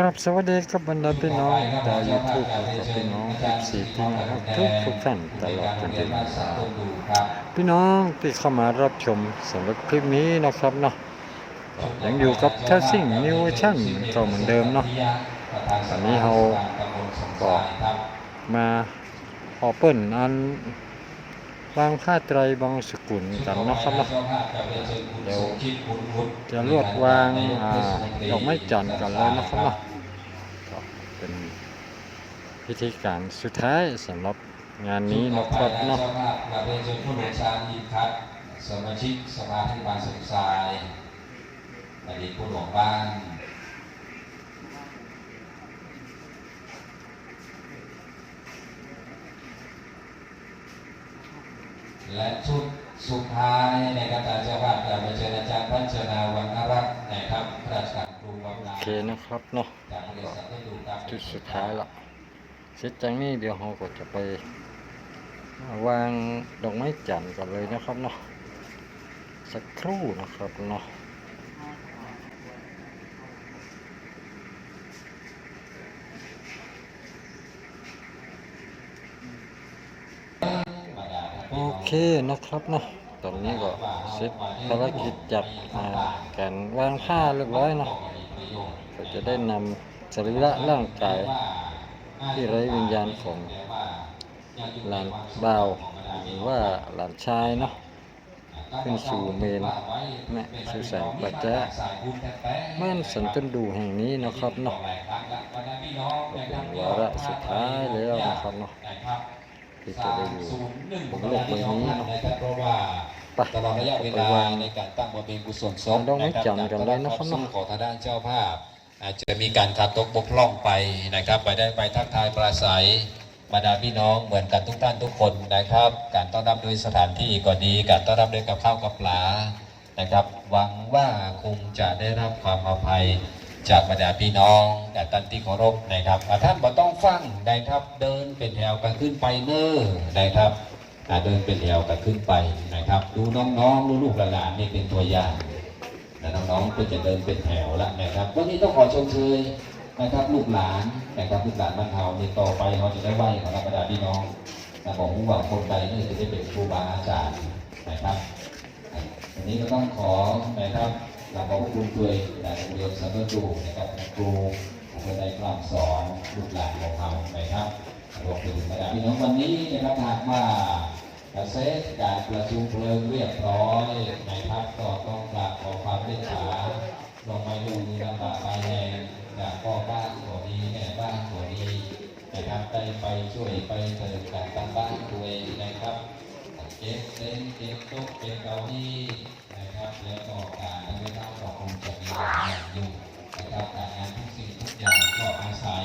ครับสวัสดีครับบรรดาพี่น้องดาวยูทูบกับพี่น้องทุกสี่พี่น้องทุกทุกท่านตลอดจนถึงพี่น้องที่เข้ามารับชมสำหรับคลิปนี้นะครับเนาะยังอยู่กับทัสิ่งนิวชั่นก็เหมือนเดิมเนาะตอนนี้เราก็มาออเปิลอัน บางค่าไตรบางสกุลกันนะครับเนาะเดี๋ยวจะลวดวางดอกไม้จันทร์กันเลยนะครับเนาะก็เป็นพิธีการสุดท้ายสำหรับงานนี้นะครับเนาะเราเป็นเจ้าผู้ชาญินครับสมาชิกสภาเทศบาลสุขทรายอดีตผู้หลวงบ้าน และชุดสุดท้ายนะครับอาจารย์ว่าการเชิญอาจารย์พัชนาวังรัตน์นะครับพระราชการครูวังโอลาเคนะครับเนาะจากบริษัทได้ดูครับจุดสุดท้ายละเสร็จจากนี้เดี๋ยวเราก็จะไป วางดอกไม้จันทร์กันเลยนะครับเนาะสักครู่นะครับเนาะ โอเคนะครับเนาะตอนนี้ก็เสร็จภารกิจจากอ่าการวางผ้าเรียบร้อยเนาะก็จะได้นำสรีระร่างกายที่ไร้วิญญาณของหลานบ่าวหรือว่าหลานชายเนาะขึ้นสู่เมนแม่สุสานปัจจะม่านสันตันดูแห่งนี้นะครับเนาะเป็นวาระสุดท้ายแล้วนะครับเนาะ ที่จะได้อยู่บนโลกใบนี้เนาะเพราะว่าไปตลอดระยะเวไปลาวางในการตั้งบำเพ็ญกุศลศพดอกไม้จันทร์กันเลยนะครับสู้ของทางด้านเจ้าภาพ อาจจะมีการขาดตกบกพร่องไปนะครับ ไปได้ไปทักทายปราศัยบรรดาพี่น้องเหมือนกันทุกท่านทุกคนนะครับ การต้อนรับโดยสถานที่ก็ดี การต้อนรับด้วยกับข้าวกับปลานะครับหวังว่าคงจะได้รับความอภัย จากบรรดาพี่น้องแต่ท่านที่เคารพนะครับอาท่านบ่ต้องฟังนะครับเดินเป็นแถวกันขึ้นไปเน้อนะครับเดินเป็นแถวกันขึ้นไปนะครับ ดูน้องๆลูกหลานนี่เป็นตัวอย่างแต่น้องๆก็จะเดินเป็นแถวแล้วนะครับวันนี้ต้องขอชมเชยนะครับลูกหลานนะครับลูกหลานบ้านเฮาในต่อไปเขาจะได้ไหวของธรรดาพี่น้องนะผมหวังคนใดนี่จะได้เป็นครูบาอาจารย์นะครับวันนี้ก็ต้องขอนะครับ กราบขอบคุณด้วยนะโรงเรียนสันตูนะครับครูผู้คนใดกลาวสอนลูกหลานของเรานะครับรวมถึงบรรดาพี่น้องวันนี้นะครับหากว่ากรเซตการประชุมเพลิงเรียบร้อยนะครับก็ต้องกราบขอความเมตตาลงมาดูลำบากไปแห่งจากพ่อบ้านตัวนี้แม่บ้านตัวนี้นะครับได้ไปช่วยไปเติมการตั้งบ้านตัวเองนะครับเก็บเต็นเก็บโต๊ะเก็บเก้าอี้ งางอยู่นะครับการงานทุกสิ่งทุกอย่างก็อาศัย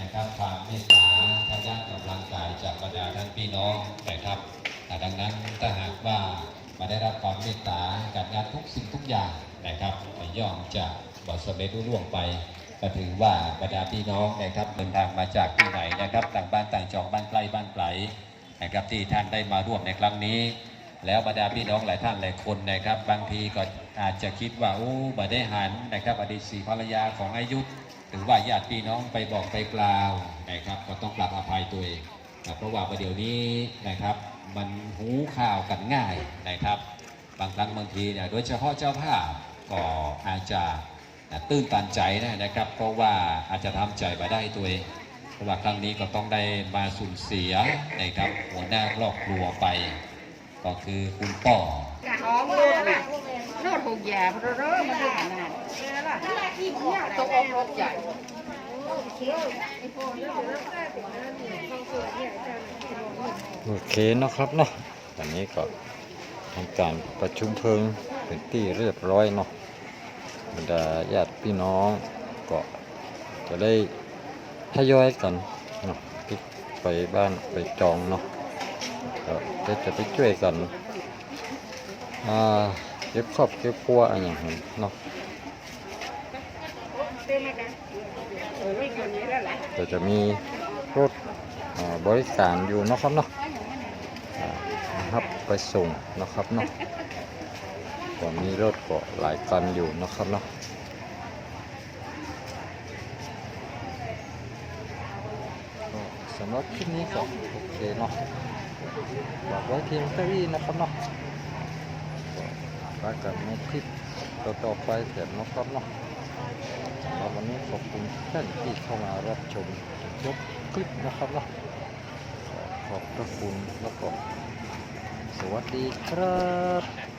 นะครับความเมตตาทางด้านกำลังกายจากบรรดาท่านพี่น้องนะครับแต่ดังนั้นถ้าหากว่ามาได้รับความเมตตาการงานทุกสิ่งทุกอย่างนะครับย่อมจะบอสำเร็จรุ่ร่วงไปก็ถือว่าบรรดาพี่น้องนะครับเดินทางมาจากที่ไหนนะครับ ต่างบ้านต่างจองบ้านใกล้บ้านไกลนะครับที่ท่านได้มาร่วมในครั้งนี้ แล้วบรรดาพี่น้องหลายท่านหลายคนนะครับ บางทีก็อาจจะคิดว่าโอ้บ่ได้หันนะครับอดีตสีภรรยาของอายุหรือว่าญาติพี่น้องไปบอกไปกล่าวนะครับ ก็ต้องกลับอภัยตัวเองนะเพราะว่าประเดี๋ยวนี้นะครับมันหูข่าวกันง่ายนะครับ บางครั้งบางทีเนี่ยโดยเฉพาะเจ้าภาพก็อาจจะตื้นตันใจนะครับ เพราะว่าอาจจะทำใจมาได้ตัวเองเพราะว่าครั้งนี้ก็ต้องได้มาสูญเสียนะครับหัวหน้าครอบครัวไป ก็คือคุณป้ออ๋อมือน่ะรถหกยาเพราะเริ่มมาดูขนาดเนี่ยตกอกรถใหญ่โอเคนะครับเนาะตอนนี้ก็ทำการประชุมเพลิงเป็นที่เรียบร้อยเนาะบรรดาญาติพี่น้องก็จะได้ทยอยกันเนาะไปบ้านไปจองเนาะ ก็จะจะไปช่วยกันอ่าเก็บครอบเก็บครัวอะไรอย่างเงี้ยเนาะก็จะมีรถบริการอยู่นะครับเนาะครับไปส่งนะครับเนาะก็มีรถก็หลายคันอยู่นะครับเนาะสำหรับคลิปนี้ก็โอเคเนาะ บอกไว้เพียงเท่านี้นะครับเนาะก็ฝากกันในคลิปต่อๆไปเสร็จนะครับเนาะสำหรับวันนี้ขอบคุณท่านที่เข้ามารับชมยกคลิปนะครับเนาะขอบพระคุณแล้วก็สวัสดีครับ